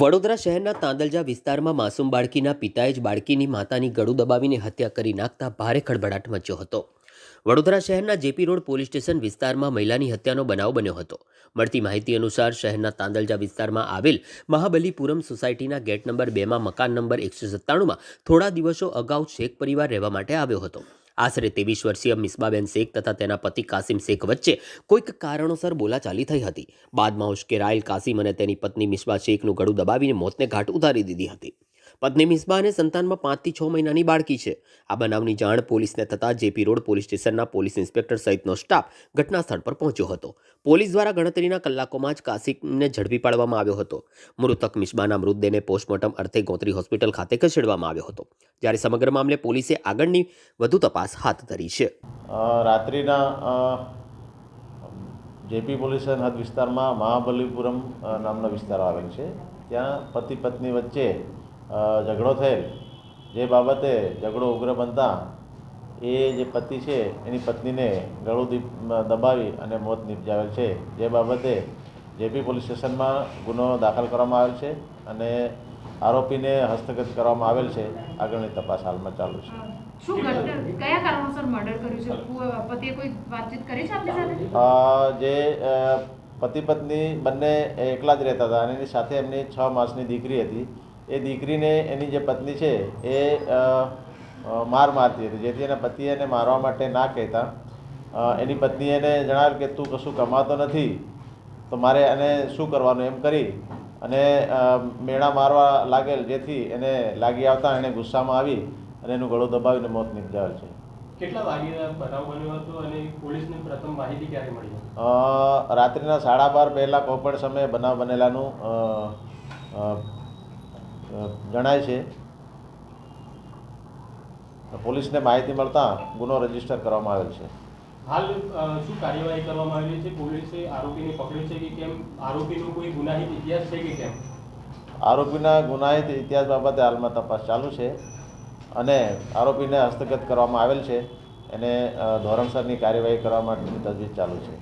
વડોદરા શહેરના તાંદલજા વિસ્તારમાં માસૂમ બાળકીના પિતાએ જ બાળકીની માતાની ગળું દબાવીને હત્યા કરી નાખતા ભારે ખળભળાટ મચ્યો હતો. વડોદરા શહેરના જેપી રોડ પોલીસ સ્ટેશન વિસ્તારમાં મહિલાની હત્યાનો બનાવ બન્યો હતો. મળતી માહિતી અનુસાર શહેરના તાંદલજા વિસ્તારમાં આવેલ મહાબલીપુરમ સોસાયટીના ગેટ નંબર બેમાં મકાન નંબર એકસો સત્તાણુંમાં થોડા દિવસો અગાઉ શેખ પરિવાર રહેવા માટે આવ્યો હતો. આશરે ત્રેવીસ વર્ષીય મિસ્બાબેન શેખ તથા તેના પતિ કાસિમ શેખ વચ્ચે કોઈક કારણોસર બોલાચાલી થઈ હતી. બાદમાં ઉશ્કેરાયેલ કાસિમ અને તેની પત્ની મિસ્બા શેખનું ગળું દબાવીને મોતને ઘાટ ઉતારી દીધી હતી. પત્ની મિસબા અને સંતાનમાં પાંચથી છ મહિનાની બાળકી છે. આ બનાવની જાણ પોલીસને થતાં જેપી રોડ પોલીસ સ્ટેશનના પોલીસ ઇન્સ્પેક્ટર સહિતનો સ્ટાફ ઘટના સ્થળ પર પહોંચ્યો હતો. પોલીસ દ્વારા ગણતરીના કલાકોમાં જ કાસિમને ઝડપી પાડવામાં આવ્યો હતો. મૃતક મિસબાના મૃતદેહને પોસ્ટમોર્ટમ અર્થે ગોત્રી હોસ્પિટલ ખાતે ખસેડવામાં આવ્યો હતો. જ્યારે સમગ્ર મામલે પોલીસે આગળની વધુ તપાસ હાથ ધરી છે. રાત્રિના જેપી પોલીસ હદ વિસ્તારમાં મહાબલીપુરમ નામનો વિસ્તાર આવેલ છે. ત્યાં પતિ પત્ની વચ્ચે ઝઘડો થયેલ. જે બાબતે ઝઘડો ઉગ્ર બનતા એ જે પતિ છે એની પત્નીને ગળું દીપ દબાવી અને મોત નિપજાવેલ છે. જે બાબતે જેપી પોલીસ સ્ટેશનમાં ગુનો દાખલ કરવામાં આવેલ છે અને આરોપીને હસ્તગત કરવામાં આવેલ છે. આગળની તપાસ હાલમાં ચાલુ છે. જે પતિ પત્ની બંને એકલા જ રહેતા હતા અને એની સાથે એમની છ માસની દીકરી હતી. એ દીકરીને એની જે પત્ની છે એ માર મારતી હતી. જેથી એના પતિએ એને મારવા માટે ના કહેતા. એની પત્નીએ એને જણાવ્યું કે તું કશું કમાતો નથી તો મારે એને શું કરવાનું? એમ કરી અને મેળા મેણા મારવા લાગેલ. જેથી એને લાગી આવતા એણે ગુસ્સામાં આવી અને એનું ગળું દબાવીને મોત નિપજાવેલ છે. કેટલા વાગે બનાવ બન્યો હતો અને પોલીસને પ્રથમ માહિતી ક્યારે મળી રાત્રિના સાડા બાર પહેલાં પણ સમયે બનાવ બનેલાનું જણાય છે. પોલીસને માહિતી મળતા ગુનો રજિસ્ટર કરવામાં આવેલ છે. હાલ શું કાર્યવાહી કરવામાં આવેલી છે? પોલીસે આરોપીને પકડ્યો છે કે કેમ? આરોપીનો કોઈ ગુનાહિત ઇતિહાસ છે કે કેમ? આરોપીના ગુનાહિત ઇતિહાસ બાબતે હાલમાં તપાસ ચાલુ છે અને આરોપીને હસ્તગત કરવામાં આવેલ છે. એને ધોરણસરની કાર્યવાહી કરવા માટેની તજવીજ ચાલુ છે.